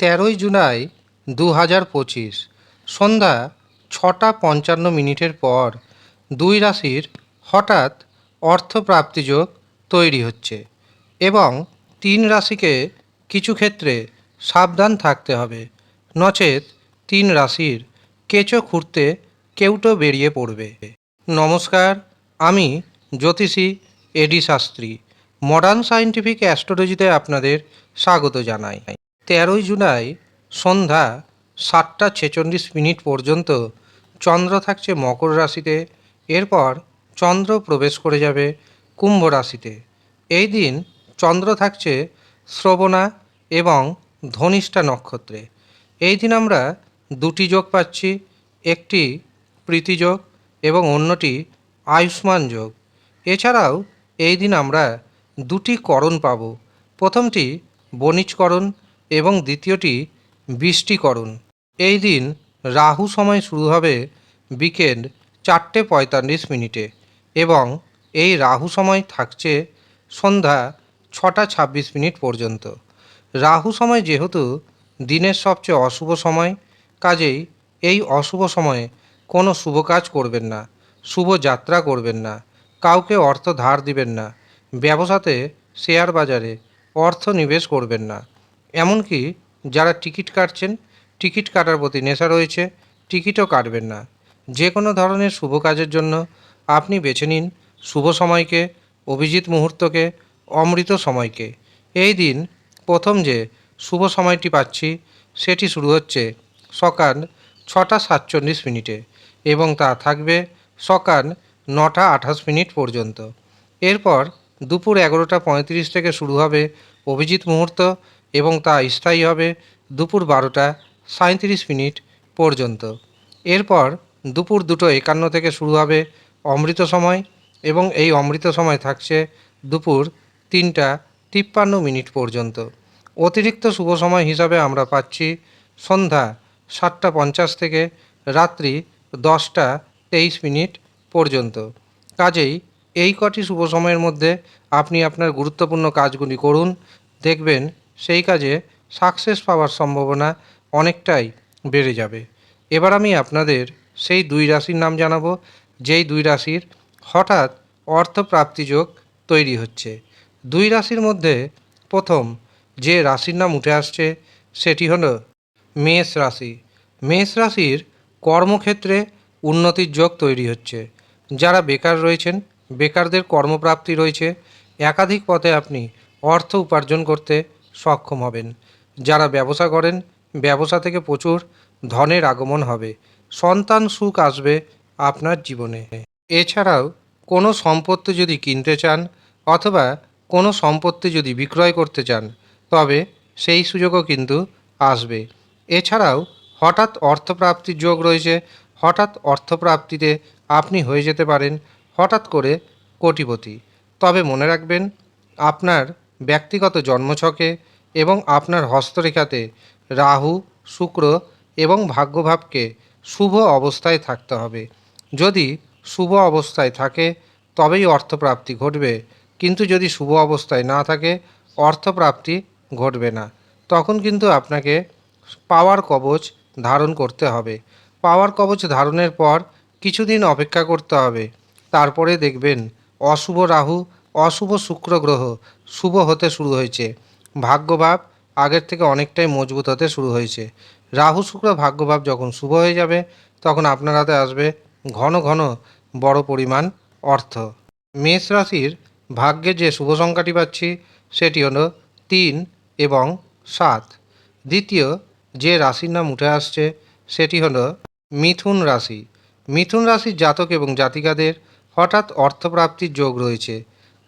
তেরোই জুলাই দু হাজার পঁচিশ, সন্ধ্যা ছটা পঞ্চান্ন মিনিটের পর দুই রাশির হঠাৎ অর্থপ্রাপ্তিযোগ তৈরি হচ্ছে এবং তিন রাশিকে কিছু ক্ষেত্রে সাবধান থাকতে হবে। নচেত তিন রাশির কেঁচো খুঁড়তে কেউটো বেরিয়ে পড়বে। নমস্কার, আমি জ্যোতিষী এডি শাস্ত্রী মডার্ন সায়েন্টিফিক অ্যাস্ট্রোলজিতে আপনাদের স্বাগত জানাই। তেরোই জুলাই সন্ধ্যা সাতটা ছেচল্লিশ মিনিট পর্যন্ত চন্দ্র থাকছে মকর রাশিতে। এরপর চন্দ্র প্রবেশ করে যাবে কুম্ভ রাশিতে। এই দিন চন্দ্র থাকছে শ্রবণা এবং ধনিষ্ঠা নক্ষত্রে। এই দিন আমরা দুটি যোগ পাচ্ছি, একটি প্রীতিযোগ এবং অন্যটি আয়ুষ্মান যোগ। এছাড়াও এই দিন আমরা দুটি করণ পাব। প্রথমটি বণিজকরণ এবং দ্বিতীয়টি বৃষ্টিকরণ এই দিন রাহু সময় শুরু হবে বিকেল চারটে পঁয়তাল্লিশ মিনিটে এবং এই রাহু সময় থাকছে সন্ধ্যা ছটা ছাব্বিশ মিনিট পর্যন্ত। রাহু সময় যেহেতু দিনের সবচেয়ে অশুভ সময়, কাজেই এই অশুভ সময়ে কোনো শুভ কাজ করবেন না, শুভ যাত্রা করবেন না, কাউকে অর্থ ধার দিবেন না, ব্যবসাতে শেয়ার বাজারে অর্থ নিবেশ করবেন না এমনকি যারা টিকিট কাটছেন, টিকিট কাটার প্রতি নেশা রয়েছে, টিকিটও কাটবেন না। যে কোনো ধরনের শুভ কাজের জন্য আপনি বেছে নিন শুভ সময়কে, অভিজিৎ মুহূর্তকে, অমৃত সময়কে। এই দিন প্রথম যে শুভ সময়টি পাচ্ছি, সেটি শুরু হচ্ছে সকাল ছটা সাতচল্লিশ মিনিটে এবং তা থাকবে সকাল নটা আঠাশ মিনিট পর্যন্ত। এরপর দুপুর এগারোটা পঁয়ত্রিশ থেকে শুরু হবে অভিজিৎ মুহূর্ত এবং তা স্থায়ী হবে দুপুর বারোটা সাঁত্রিশ মিনিট পর্যন্ত। এরপর দুপুর দুটো একান্ন থেকে শুরু হবে অমৃত সময় এবং এই অমৃত সময় থাকছে দুপুর তিনটা তিপ্পান্ন মিনিট পর্যন্ত। অতিরিক্ত শুভ সময় হিসাবে আমরা পাচ্ছি সন্ধ্যা সাতটা পঞ্চাশ থেকে রাত্রি দশটা তেইশ মিনিট পর্যন্ত। কাজেই এই কটি শুভ সময়ের মধ্যে আপনি আপনার গুরুত্বপূর্ণ কাজগুলি করুন, দেখবেন সেই কাজে সাকসেস পাওয়ার সম্ভাবনা অনেকটাই বেড়ে যাবে। এবার আমি আপনাদের সেই দুই রাশির নাম জানাব, যেই দুই রাশির হঠাৎ অর্থপ্রাপ্তি যোগ তৈরি হচ্ছে। দুই রাশির মধ্যে প্রথম যে রাশির নাম উঠে আসছে, সেটি হল মেষ রাশি। মেষ রাশির কর্মক্ষেত্রে উন্নতির যোগ তৈরি হচ্ছে। যারা বেকার রয়েছেন, বেকারদের কর্মপ্রাপ্তি রয়েছে। একাধিক পথে আপনি অর্থ উপার্জন করতে সক্ষম হবেন। যারা ব্যবসা করেন, ব্যবসা থেকে প্রচুর ধনের আগমন হবে। সন্তান সুখ আসবে আপনার জীবনে। এছাড়াও কোনো সম্পত্তি যদি কিনতে চান অথবা কোনো সম্পত্তি যদি বিক্রয় করতে চান, তবে সেই সুযোগও কিন্তু আসবে। এছাড়াও হঠাৎ অর্থপ্রাপ্তির যোগ রয়েছে। হঠাৎ অর্থপ্রাপ্তিতে আপনি হয়ে যেতে পারেন হঠাৎ করে কোটিপতি। তবে মনে রাখবেন, আপনার ব্যক্তিগত জন্মছকে এবং আপনার হস্তরেখাতে রাহু, শুক্র এবং ভাগ্যভাবকে শুভ অবস্থায় থাকতে হবে। যদি শুভ অবস্থায় থাকে, তবেই অর্থপ্রাপ্তি ঘটবে। কিন্তু যদি শুভ অবস্থায় না থাকে, অর্থপ্রাপ্তি ঘটবে না। তখন কিন্তু আপনাকে পাওয়ার কবচ ধারণ করতে হবে। পাওয়ার কবচ ধারণের পর কিছুদিন অপেক্ষা করতে হবে। তারপরে দেখবেন অশুভ রাহু অশুভ শুক্র গ্রহ শুভ হতে শুরু হয়েছে। ভাগ্যভাব আগের থেকে অনেকটাই মজবুত হতে শুরু হয়েছে। রাহু শুক্র ভাগ্যভাব যখন শুভ হয়ে যাবে, তখন আপনার হাতে আসবে ঘন ঘন বড় পরিমাণ অর্থ। মেষ রাশির ভাগ্যে যে শুভ সংখ্যাটি পাচ্ছি, সেটি হলো তিন এবং সাত। দ্বিতীয় যে রাশির নাম উঠে আসছে, সেটি হলো মিথুন রাশি। মিথুন রাশির জাতক এবং জাতিকাদের হঠাৎ অর্থপ্রাপ্তির যোগ রয়েছে।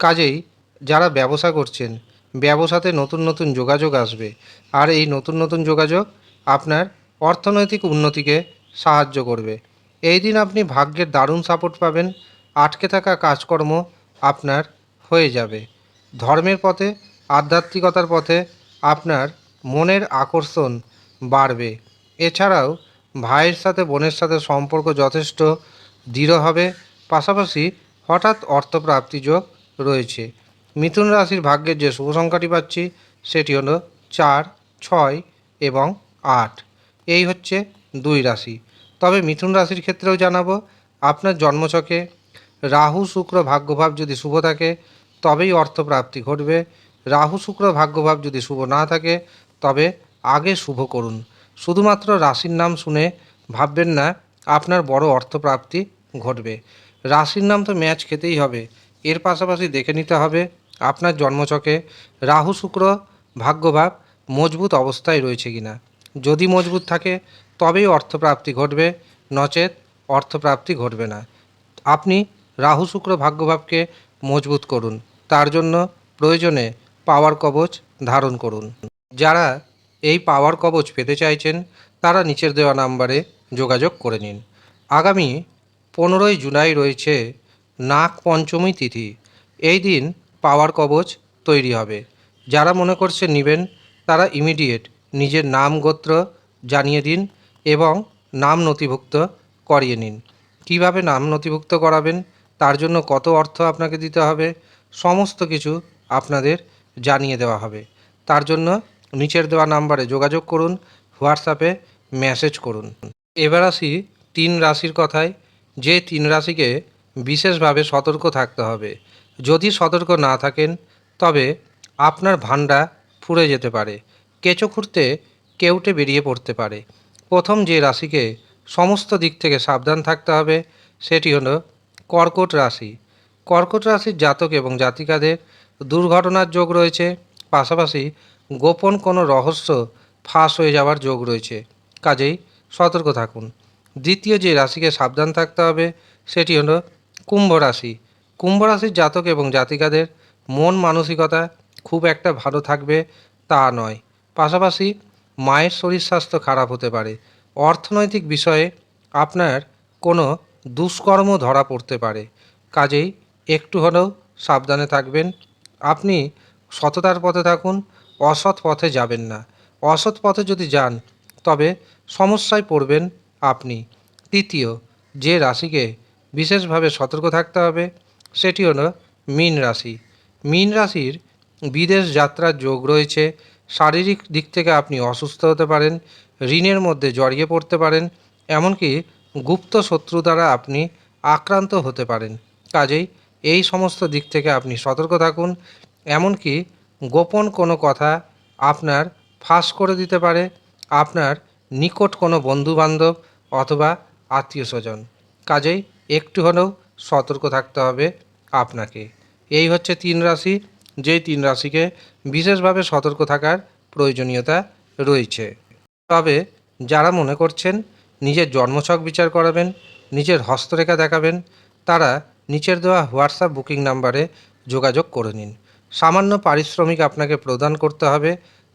কাজেই যারা ব্যবসা করছেন, ব্যবসাতে নতুন নতুন যোগাযোগ আসবে। আর এই নতুন নতুন যোগাযোগ আপনার অর্থনৈতিক উন্নতিকে সাহায্য করবে। এই দিন আপনি ভাগ্যের দারুণ সাপোর্ট পাবেন, আটকে থাকা কাজকর্ম আপনার হয়ে যাবে। ধর্মের পথে, আধ্যাত্মিকতার পথে আপনার মনের আকর্ষণ বাড়বে। এছাড়াও ভাইয়ের সাথে, বোনের সাথে সম্পর্ক যথেষ্ট দৃঢ় হবে। পাশাপাশি হঠাৎ অর্থপ্রাপ্তি যোগ রয়েছে। মিথুন রাশির ভাগ্যের যে শুভ সংখ্যাটি পাচ্ছি, সেটি হলো চার, ছয় এবং আট। এই হচ্ছে দুই রাশি। তবে মিথুন রাশির ক্ষেত্রেও জানাব, আপনার জন্মছকে রাহু শুক্র ভাগ্যভাব যদি শুভ থাকে, তবেই অর্থপ্রাপ্তি ঘটবে। রাহু শুক্র ভাগ্যভাব যদি শুভ না থাকে, তবে আগে শুভ করুন। শুধুমাত্র রাশির নাম শুনে ভাববেন না, আপনার বড় অর্থপ্রাপ্তি ঘটবে। রাশির নাম তো ম্যাচ খেতেই হবে। এর পাশাপাশি দেখে নিতে হবে আপনার জন্মচকে রাহু শুক্র ভাগ্যভাব মজবুত অবস্থায় রয়েছে কিনা। যদি মজবুত থাকে, তবেই অর্থপ্রাপ্তি ঘটবে, নচেত অর্থপ্রাপ্তি ঘটবে না। আপনি রাহু শুক্র ভাগ্যভাবকে মজবুত করুন। তার জন্য প্রয়োজনে পাওয়ার কবচ ধারণ করুন। যারা এই পাওয়ার কবচ পেতে চাইছেন, তারা নিচের দেওয়া নাম্বারে যোগাযোগ করে নিন। আগামী পনেরোই জুলাই রয়েছে নাগ পঞ্চমী তিথি। এই দিন পাওয়ার কবচ তৈরি হবে। যারা মনে করছে নেবেন, তারা ইমিডিয়েট নিজের নাম গোত্র জানিয়ে দিন এবং নাম নথিভুক্ত করিয়ে নিন। কীভাবে নাম নথিভুক্ত করাবেন, তার জন্য কত অর্থ আপনাকে দিতে হবে, সমস্ত কিছু আপনাদের জানিয়ে দেওয়া হবে। তার জন্য নিচের দেওয়া নাম্বারে যোগাযোগ করুন, হোয়াটসঅ্যাপে মেসেজ করুন। এবার আসি তিন রাশির কথায়। যে তিন রাশিকে বিশেষভাবে সতর্ক থাকতে হবে। যদি সতর্ক না থাকেন, তবে আপনার ভান্ডা ফুরে যেতে পারে। কেঁচো খুঁড়তে কেউটে বেরিয়ে পড়তে পারে। প্রথম যে রাশিকে সমস্ত দিক থেকে সাবধান থাকতে হবে, সেটি হলো কর্কট রাশি। কর্কট রাশির জাতক এবং জাতিকাদের দুর্ঘটনার যোগ রয়েছে, পাশাপাশি গোপন কোনো রহস্য ফাঁস হয়ে যাওয়ার যোগ রয়েছে। কাজেই সতর্ক থাকুন। দ্বিতীয় যে রাশিকে সাবধান থাকতে হবে, সেটি হলো কুম্ভ রাশি। কুম্ভ রাশির জাতক এবং জাতিকাদের মন মানসিকতা খুব একটা ভালো থাকবে তা নয়। পাশাপাশি মায়ের শরীর স্বাস্থ্য খারাপ হতে পারে। অর্থনৈতিক বিষয়ে আপনার কোনো দুষ্কর্ম ধরা পড়তে পারে। কাজেই একটু হলেও সাবধানে থাকবেন। আপনি সততার পথে থাকুন, অসৎ পথে যাবেন না। অসৎ পথে যদি যান, তবে সমস্যায় পড়বেন আপনি। তৃতীয়, যে রাশিকে বিশেষভাবে সতর্ক থাকতে হবে। সেটি হলো মীন রাশি। মীন রাশির বিদেশ যাত্রার যোগ রয়েছে। শারীরিক দিক থেকে আপনি অসুস্থ হতে পারেন, ঋণের মধ্যে জড়িয়ে পড়তে পারেন, এমনকি গুপ্ত শত্রু দ্বারা আপনি আক্রান্ত হতে পারেন। কাজেই এই সমস্ত দিক থেকে আপনি সতর্ক থাকুন। এমনকি গোপন কোনো কথা আপনার ফাঁস করে দিতে পারে। আপনার নিকট কোনো বন্ধুবান্ধব অথবা আত্মীয় স্বজন কাজেই একটু হলেও সতর্ক থাকতে হবে আপনাকে। এই হচ্ছে তিন রাশি। যেই তিন রাশিকে বিশেষভাবে সতর্ক থাকার প্রয়োজনীয়তা রয়েছে। তবে যারা মনে করছেন নিজের জন্মছক বিচার করাবেন, নিজের হস্তরেখা দেখাবেন, তারা নিচের দেওয়া হোয়াটসঅ্যাপ বুকিং নাম্বারে যোগাযোগ করে নিন। সামান্য পারিশ্রমিক আপনাকে প্রদান করতে হবে।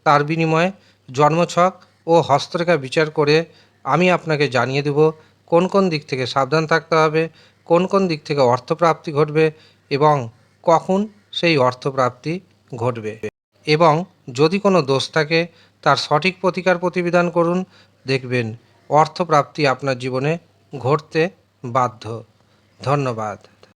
তার বিনিময়ে জন্মছক ও হস্তরেখা বিচার করে আমি আপনাকে জানিয়ে দেব কোন কোন দিক থেকে সাবধান থাকতে হবে, কোন কোন দিক থেকে অর্থপ্রাপ্তি ঘটবে এবং কখন সেই অর্থপ্রাপ্তি ঘটবে। এবং যদি কোনো দোষ থাকে, তার সঠিক প্রতিকার প্রতিবিধান করুন। দেখবেন অর্থপ্রাপ্তি আপনার জীবনে ঘটতে বাধ্য। ধন্যবাদ।